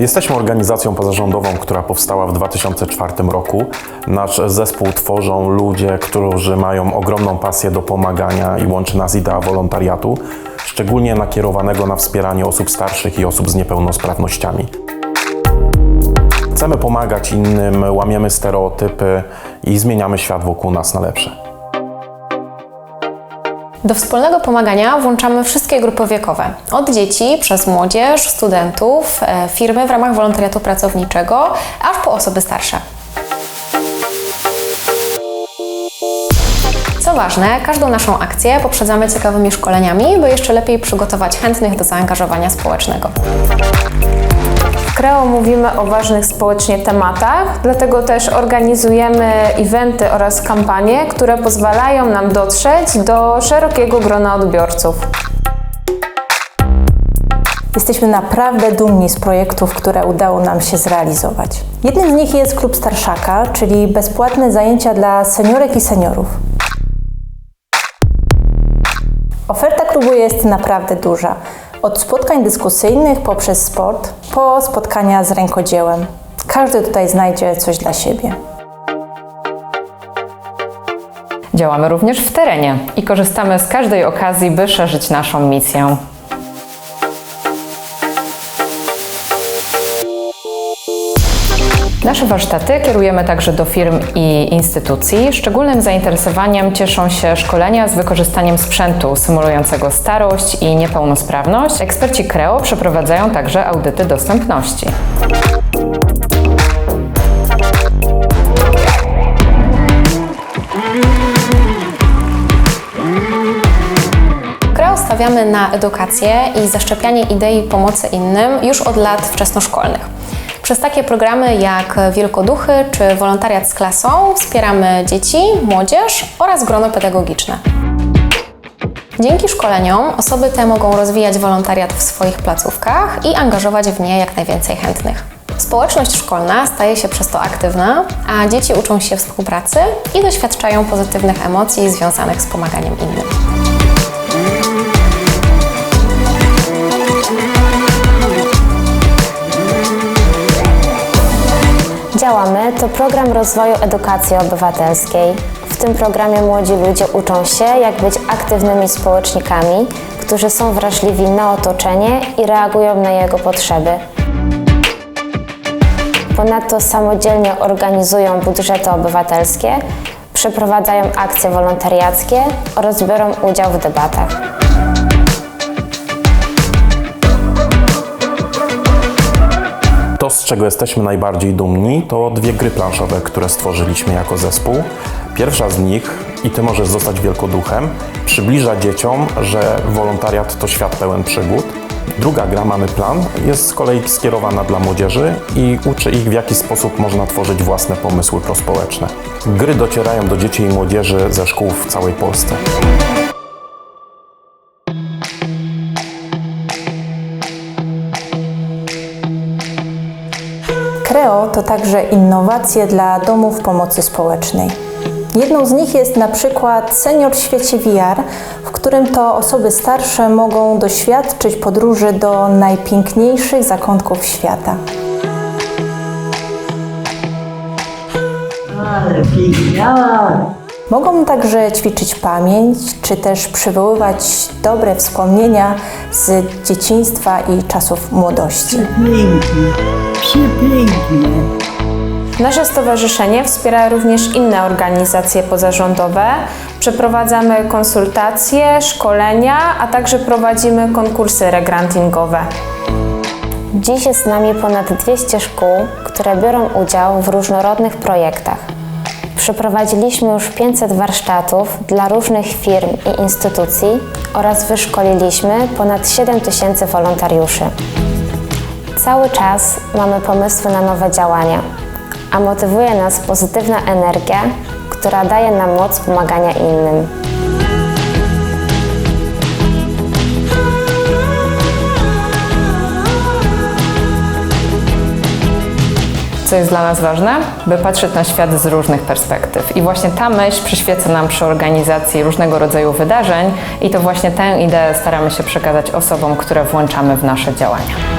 Jesteśmy organizacją pozarządową, która powstała w 2004 roku. Nasz zespół tworzą ludzie, którzy mają ogromną pasję do pomagania i łączy nas idea wolontariatu, szczególnie nakierowanego na wspieranie osób starszych i osób z niepełnosprawnościami. Chcemy pomagać innym, łamiemy stereotypy i zmieniamy świat wokół nas na lepsze. Do wspólnego pomagania włączamy wszystkie grupy wiekowe. Od dzieci, przez młodzież, studentów, e, firmy w ramach wolontariatu pracowniczego, aż po osoby starsze. Co ważne, każdą naszą akcję poprzedzamy ciekawymi szkoleniami, by jeszcze lepiej przygotować chętnych do zaangażowania społecznego. Kreo mówimy o ważnych społecznie tematach, dlatego też organizujemy eventy oraz kampanie, które pozwalają nam dotrzeć do szerokiego grona odbiorców. Jesteśmy naprawdę dumni z projektów, które udało nam się zrealizować. Jednym z nich jest Klub Starszaka, czyli bezpłatne zajęcia dla seniorek i seniorów. Oferta klubu jest naprawdę duża. Od spotkań dyskusyjnych poprzez sport, po spotkania z rękodziełem. Każdy tutaj znajdzie coś dla siebie. Działamy również w terenie i korzystamy z każdej okazji, by szerzyć naszą misję. Nasze warsztaty kierujemy także do firm i instytucji. Szczególnym zainteresowaniem cieszą się szkolenia z wykorzystaniem sprzętu symulującego starość i niepełnosprawność. Eksperci Creo przeprowadzają także audyty dostępności. Stawiamy na edukację i zaszczepianie idei pomocy innym już od lat wczesnoszkolnych. Przez takie programy jak Wielkoduchy czy wolontariat z klasą wspieramy dzieci, młodzież oraz grono pedagogiczne. Dzięki szkoleniom osoby te mogą rozwijać wolontariat w swoich placówkach i angażować w nie jak najwięcej chętnych. Społeczność szkolna staje się przez to aktywna, a dzieci uczą się współpracy i doświadczają pozytywnych emocji związanych z pomaganiem innym. To program rozwoju edukacji obywatelskiej. W tym programie młodzi ludzie uczą się, jak być aktywnymi społecznikami, którzy są wrażliwi na otoczenie i reagują na jego potrzeby. Ponadto samodzielnie organizują budżety obywatelskie, przeprowadzają akcje wolontariackie oraz biorą udział w debatach. Czego jesteśmy najbardziej dumni, to dwie gry planszowe, które stworzyliśmy jako zespół. Pierwsza z nich, i ty możesz zostać wielkoduchem, przybliża dzieciom, że wolontariat to świat pełen przygód. Druga gra, mamy plan, jest z kolei skierowana dla młodzieży i uczy ich, w jaki sposób można tworzyć własne pomysły prospołeczne. Gry docierają do dzieci i młodzieży ze szkół w całej Polsce. Kreo to także innowacje dla domów pomocy społecznej. Jedną z nich jest na przykład Senior w świecie VR, w którym to osoby starsze mogą doświadczyć podróży do najpiękniejszych zakątków świata. Ale pięknie. Mogą także ćwiczyć pamięć, czy też przywoływać dobre wspomnienia z dzieciństwa i czasów młodości. Pięknie. Przepięknie. Nasze stowarzyszenie wspiera również inne organizacje pozarządowe. Przeprowadzamy konsultacje, szkolenia, a także prowadzimy konkursy regrantingowe. Dziś jest z nami ponad 200 szkół, które biorą udział w różnorodnych projektach. Przeprowadziliśmy już 500 warsztatów dla różnych firm i instytucji oraz wyszkoliliśmy ponad 7 tysięcy wolontariuszy. Cały czas mamy pomysły na nowe działania, a motywuje nas pozytywna energia, która daje nam moc pomagania innym. Co jest dla nas ważne? By patrzeć na świat z różnych perspektyw. I właśnie ta myśl przyświeca nam przy organizacji różnego rodzaju wydarzeń i to właśnie tę ideę staramy się przekazać osobom, które włączamy w nasze działania.